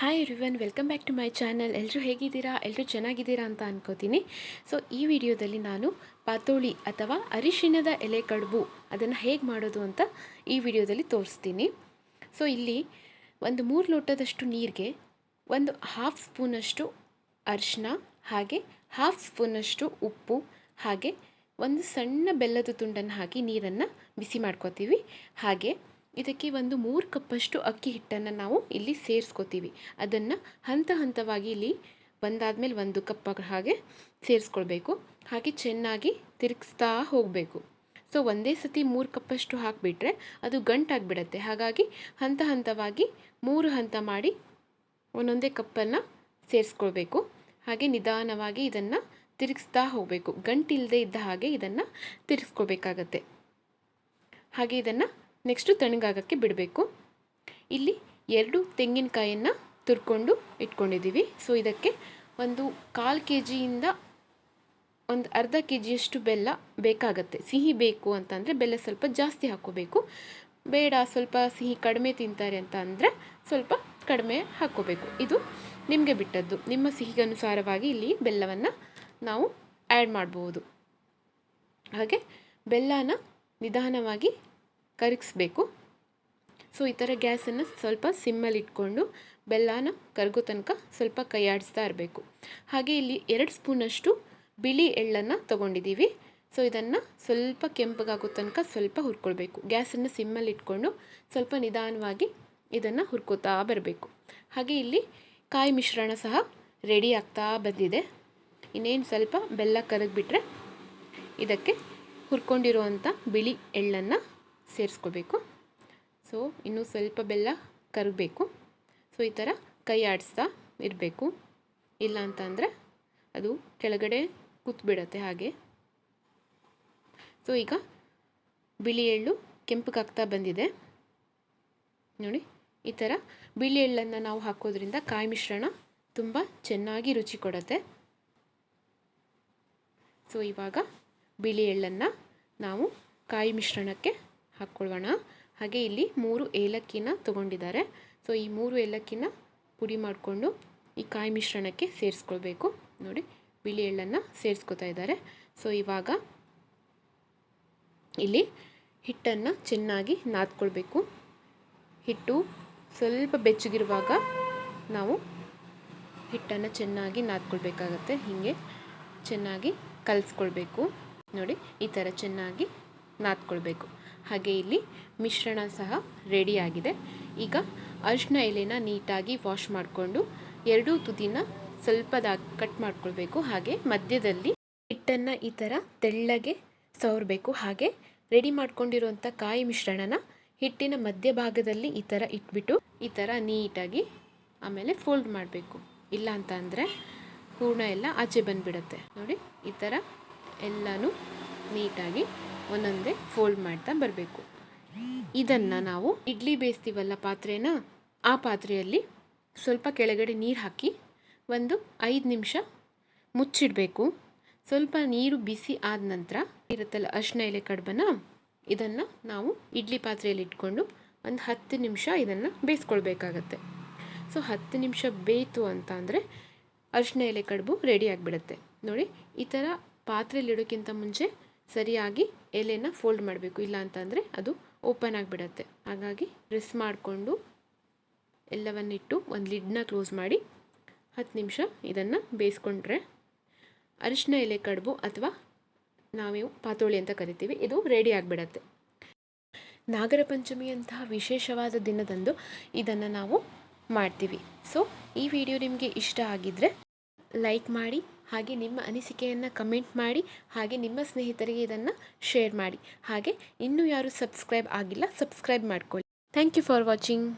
Hi everyone welcome back to my channel ಎಲ್ಲರೂ ಹೇಗಿದ್ದೀರಾ? ಎಲ್ಲರೂ ಚೆನ್ನಾಗಿದ್ದೀರಾ ಅಂತ ಅನ್ಕೋತೀನಿ. ಸೊ ಈ ವಿಡಿಯೋದಲ್ಲಿ ನಾನು ಪಾತೋಳಿ ಅಥವಾ ಅರಿಶಿಣದ ಎಲೆ ಕಡುಬು ಅದನ್ನು ಹೇಗೆ ಮಾಡೋದು ಅಂತ ಈ ವಿಡಿಯೋದಲ್ಲಿ ತೋರಿಸ್ತೀನಿ. ಸೊ ಇಲ್ಲಿ ಒಂದು ಮೂರು ಲೋಟದಷ್ಟು ನೀರಿಗೆ ಒಂದು ಹಾಫ್ ಸ್ಪೂನಷ್ಟು ಅರಿಶಿನ ಹಾಗೆ ಹಾಫ್ ಸ್ಪೂನಷ್ಟು ಉಪ್ಪು, ಹಾಗೆ ಒಂದು ಸಣ್ಣ ಬೆಲ್ಲದ ತುಂಡನ್ನು ಹಾಕಿ ನೀರನ್ನು ಬಿಸಿ ಮಾಡ್ಕೋತೀವಿ. ಹಾಗೆ ಇದಕ್ಕೆ ಒಂದು ಮೂರು ಕಪ್ಪಷ್ಟು ಅಕ್ಕಿ ಹಿಟ್ಟನ್ನು ನಾವು ಇಲ್ಲಿ ಸೇರಿಸ್ಕೋತೀವಿ. ಅದನ್ನು ಹಂತ ಹಂತವಾಗಿ ಇಲ್ಲಿ ಬಂದಾದಮೇಲೆ ಒಂದು ಕಪ್ಪ ಹಾಗೆ ಸೇರಿಸ್ಕೊಳ್ಬೇಕು. ಹಾಗೆ ಚೆನ್ನಾಗಿ ತಿರುಗಿಸ್ತಾ ಹೋಗಬೇಕು. ಸೊ, ಒಂದೇ ಸತಿ ಮೂರು ಕಪ್ಪಷ್ಟು ಹಾಕಿಬಿಟ್ರೆ ಅದು ಗಂಟಾಗಿಬಿಡತ್ತೆ. ಹಾಗಾಗಿ ಹಂತ ಹಂತವಾಗಿ ಮೂರು ಹಂತ ಮಾಡಿ ಒಂದೊಂದೇ ಕಪ್ಪನ್ನು ಸೇರಿಸ್ಕೊಳ್ಬೇಕು. ಹಾಗೆ ನಿಧಾನವಾಗಿ ಇದನ್ನು ತಿರುಗಿಸ್ತಾ ಹೋಗಬೇಕು. ಗಂಟಿಲ್ಲದೆ ಇದ್ದ ಹಾಗೆ ಇದನ್ನು ತಿರುಗಿಸ್ಕೊಳ್ಬೇಕಾಗತ್ತೆ. ಹಾಗೆ ಇದನ್ನು ನೆಕ್ಸ್ಟು ತಣ್ಣಗಾಗೋಕ್ಕೆ ಬಿಡಬೇಕು. ಇಲ್ಲಿ ಎರಡು ತೆಂಗಿನಕಾಯನ್ನು ತುರ್ಕೊಂಡು ಇಟ್ಕೊಂಡಿದ್ದೀವಿ. ಸೊ ಇದಕ್ಕೆ ಒಂದು ಕಾಲು ಕೆ ಜಿಯಿಂದ ಒಂದು ಅರ್ಧ ಕೆ ಜಿಯಷ್ಟು ಬೆಲ್ಲ ಬೇಕಾಗತ್ತೆ. ಸಿಹಿ ಬೇಕು ಅಂತಂದರೆ ಬೆಲ್ಲ ಸ್ವಲ್ಪ ಜಾಸ್ತಿ ಹಾಕೋಬೇಕು ಬೇಡ, ಸ್ವಲ್ಪ ಸಿಹಿ ಕಡಿಮೆ ತಿಂತಾರೆ ಅಂತ ಅಂದರೆ ಸ್ವಲ್ಪ ಕಡಿಮೆ ಹಾಕ್ಕೋಬೇಕು. ಇದು ನಿಮಗೆ ಬಿಟ್ಟದ್ದು. ನಿಮ್ಮ ಸಿಹಿಗನುಸಾರವಾಗಿ ಇಲ್ಲಿ ಬೆಲ್ಲವನ್ನು ನಾವು ಆ್ಯಡ್ ಮಾಡ್ಬೋದು. ಹಾಗೆ ಬೆಲ್ಲನ ನಿಧಾನವಾಗಿ ಕರಗಿಸ್ಬೇಕು. ಸೊ ಈ ಥರ ಗ್ಯಾಸನ್ನು ಸ್ವಲ್ಪ ಸಿಮ್ಮಲ್ಲಿ ಇಟ್ಕೊಂಡು ಬೆಲ್ಲನ ಕರಗೋ ತನಕ ಸ್ವಲ್ಪ ಕೈ ಆಡಿಸ್ತಾ ಇರಬೇಕು. ಹಾಗೆ ಇಲ್ಲಿ ಎರಡು ಸ್ಪೂನಷ್ಟು ಬಿಳಿ ಎಳ್ಳನ್ನು ತೊಗೊಂಡಿದ್ದೀವಿ. ಸೊ ಇದನ್ನು ಸ್ವಲ್ಪ ಕೆಂಪಗಾಗೋ ತನಕ ಸ್ವಲ್ಪ ಹುರ್ಕೊಳ್ಬೇಕು. ಗ್ಯಾಸನ್ನು ಸಿಮ್ಮಲ್ಲಿ ಇಟ್ಕೊಂಡು ಸ್ವಲ್ಪ ನಿಧಾನವಾಗಿ ಇದನ್ನು ಹುರ್ಕೋತಾ ಬರಬೇಕು. ಹಾಗೆ ಇಲ್ಲಿ ಕಾಯಿ ಮಿಶ್ರಣ ಸಹ ರೆಡಿ ಆಗ್ತಾ ಬಂದಿದೆ. ಇನ್ನೇನು ಸ್ವಲ್ಪ ಬೆಲ್ಲ ಕರಗಿಬಿಟ್ರೆ ಇದಕ್ಕೆ ಹುರ್ಕೊಂಡಿರುವಂಥ ಬಿಳಿ ಎಳ್ಳನ್ನು ಸೇರಿಸ್ಕೋಬೇಕು. ಸೊ ಇನ್ನೂ ಸ್ವಲ್ಪ ಬೆಲ್ಲ ಕರಗಬೇಕು ಸೊ ಈ ಥರ ಕೈ ಆಡಿಸ್ತಾ ಇರಬೇಕು. ಇಲ್ಲ ಅಂತಂದರೆ ಅದು ಕೆಳಗಡೆ ಕೂತ್ಬಿಡತ್ತೆ ಹಾಗೆ. ಸೊ ಈಗ ಬಿಳಿ ಎಳ್ಳು ಕೆಂಪಗಾಗ್ತಾ ಬಂದಿದೆ. ನೋಡಿ, ಈ ಥರ ಬಿಳಿ ಎಳ್ಳನ್ನು ನಾವು ಹಾಕೋದ್ರಿಂದ ಕಾಯಿ ಮಿಶ್ರಣ ತುಂಬ ಚೆನ್ನಾಗಿ ರುಚಿ ಕೊಡುತ್ತೆ. ಸೊ ಇವಾಗ ಬಿಳಿ ಎಳ್ಳನ್ನು ನಾವು ಕಾಯಿ ಮಿಶ್ರಣಕ್ಕೆ ಹಾಕ್ಕೊಳ್ಳೋಣ ಹಾಗೆ ಇಲ್ಲಿ ಮೂರು ಏಲಕ್ಕಿನ ತೊಗೊಂಡಿದ್ದಾರೆ. ಸೊ ಈ ಮೂರು ಏಲಕ್ಕಿನ ಪುಡಿ ಮಾಡಿಕೊಂಡು ಈ ಕಾಯಿ ಮಿಶ್ರಣಕ್ಕೆ ಸೇರಿಸ್ಕೊಳ್ಬೇಕು. ನೋಡಿ, ಬಿಳಿ ಎಳ್ಳನ್ನು ಸೇರಿಸ್ಕೊತಾ ಇದ್ದಾರೆ. ಸೊ ಇವಾಗ ಇಲ್ಲಿ ಹಿಟ್ಟನ್ನು ಚೆನ್ನಾಗಿ ನಾದ್ಕೊಳ್ಬೇಕು. ಹಿಟ್ಟು ಸ್ವಲ್ಪ ಬೆಚ್ಚಗಿರುವಾಗ ನಾವು ಹಿಟ್ಟನ್ನು ಚೆನ್ನಾಗಿ ನಾದ್ಕೊಳ್ಬೇಕಾಗತ್ತೆ. ಹೀಗೆ ಚೆನ್ನಾಗಿ ಕಲಿಸ್ಕೊಳ್ಬೇಕು. ನೋಡಿ, ಈ ಥರ ಚೆನ್ನಾಗಿ ನಾದ್ಕೊಳ್ಬೇಕು. ಹಾಗೆ ಇಲ್ಲಿ ಮಿಶ್ರಣ ಸಹ ರೆಡಿಯಾಗಿದೆ ಈಗ ಅರಿಶಿನ ಎಲೆನ ನೀಟಾಗಿ ವಾಶ್ ಮಾಡಿಕೊಂಡು ಎರಡೂ ತುದಿನ ಸ್ವಲ್ಪದಾಗಿ ಕಟ್ ಮಾಡ್ಕೊಳ್ಬೇಕು. ಹಾಗೆ ಮಧ್ಯದಲ್ಲಿ ಹಿಟ್ಟನ್ನು ಈ ಥರ ತೆಳ್ಳಗೆ ಸವರಬೇಕು. ಹಾಗೆ ರೆಡಿ ಮಾಡ್ಕೊಂಡಿರುವಂಥ ಕಾಯಿ ಮಿಶ್ರಣನ ಹಿಟ್ಟಿನ ಮಧ್ಯಭಾಗದಲ್ಲಿ ಈ ಥರ ಇಟ್ಬಿಟ್ಟು ಈ ಥರ ನೀಟಾಗಿ ಆಮೇಲೆ ಫೋಲ್ಡ್ ಮಾಡಬೇಕು. ಇಲ್ಲ ಅಂತ ಅಂದರೆ ಹೂರ್ಣ ಎಲ್ಲ ಆಚೆ ಬಂದುಬಿಡುತ್ತೆ. ನೋಡಿ, ಈ ಥರ ಎಲ್ಲನೂ ನೀಟಾಗಿ ಒಂದೊಂದೇ ಫೋಲ್ಡ್ ಮಾಡ್ತಾ ಬರಬೇಕು. ಇದನ್ನು ನಾವು ಇಡ್ಲಿ ಬೇಯಿಸ್ತೀವಲ್ಲ ಪಾತ್ರೆನ, ಆ ಪಾತ್ರೆಯಲ್ಲಿ ಸ್ವಲ್ಪ ಕೆಳಗಡೆ ನೀರು ಹಾಕಿ ಒಂದು ಐದು ನಿಮಿಷ ಮುಚ್ಚಿಡಬೇಕು. ಸ್ವಲ್ಪ ನೀರು ಬಿಸಿ ಆದ ನಂತರ ಇರುತ್ತಲ್ಲ ಅರ್ಶಿನ ಎಲೆ ಕಡುಬನ ಇದನ್ನು ನಾವು ಇಡ್ಲಿ ಪಾತ್ರೆಯಲ್ಲಿ ಇಟ್ಕೊಂಡು ಒಂದು ಹತ್ತು ನಿಮಿಷ ಇದನ್ನು ಬೇಯಿಸ್ಕೊಳ್ಬೇಕಾಗತ್ತೆ. ಸೊ, ಹತ್ತು ನಿಮಿಷ ಬೇಯಿತು ಅಂತ ಅಂದರೆ ಅರ್ಶಿನ ಎಲೆ ಕಡುಬು ರೆಡಿ ಆಗಿಬಿಡುತ್ತೆ. ನೋಡಿ, ಈ ಥರ ಪಾತ್ರೆಯಲ್ಲಿ ಇಡೋಕ್ಕಿಂತ ಮುಂಚೆ ಸರಿಯಾಗಿ ಎಲೆನ ಫೋಲ್ಡ್ ಮಾಡಬೇಕು. ಇಲ್ಲ ಅಂತಂದರೆ ಅದು ಓಪನ್ ಆಗಿಬಿಡತ್ತೆ. ಹಾಗಾಗಿ ಪ್ರೆಸ್ ಮಾಡಿಕೊಂಡು ಎಲ್ಲವನ್ನಿಟ್ಟು ಒಂದು ಲಿಡ್ನ ಕ್ಲೋಸ್ ಮಾಡಿ ಹತ್ತು ನಿಮಿಷ ಇದನ್ನು ಬೇಯಿಸ್ಕೊಂಡ್ರೆ ಅರಿಶಿನ ಎಲೆ ಕಡುಬು ಅಥವಾ ನಾವು ಪಾತೋಳಿ ಅಂತ ಕರಿತೀವಿ, ಇದು ರೆಡಿ ಆಗಿಬಿಡತ್ತೆ. ನಾಗರ ಪಂಚಮಿಯಂತಹ ವಿಶೇಷವಾದ ದಿನದಂದು ಇದನ್ನು ನಾವು ಮಾಡ್ತೀವಿ. ಸೊ ಈ ವಿಡಿಯೋ ನಿಮಗೆ ಇಷ್ಟ ಆಗಿದ್ದರೆ ಲೈಕ್ ಮಾಡಿ ಹಾಗೆ ನಿಮ್ಮ ಅನಿಸಿಕೆಯನ್ನು ಕಮೆಂಟ್ ಮಾಡಿ, ಹಾಗೆ ನಿಮ್ಮ ಸ್ನೇಹಿತರಿಗೆ ಇದನ್ನು ಶೇರ್ ಮಾಡಿ. ಹಾಗೆ ಇನ್ನೂ ಯಾರು ಸಬ್ಸ್ಕ್ರೈಬ್ ಆಗಿಲ್ಲ ಸಬ್ಸ್ಕ್ರೈಬ್ ಮಾಡ್ಕೊಳ್ಳಿ. Thank you for watching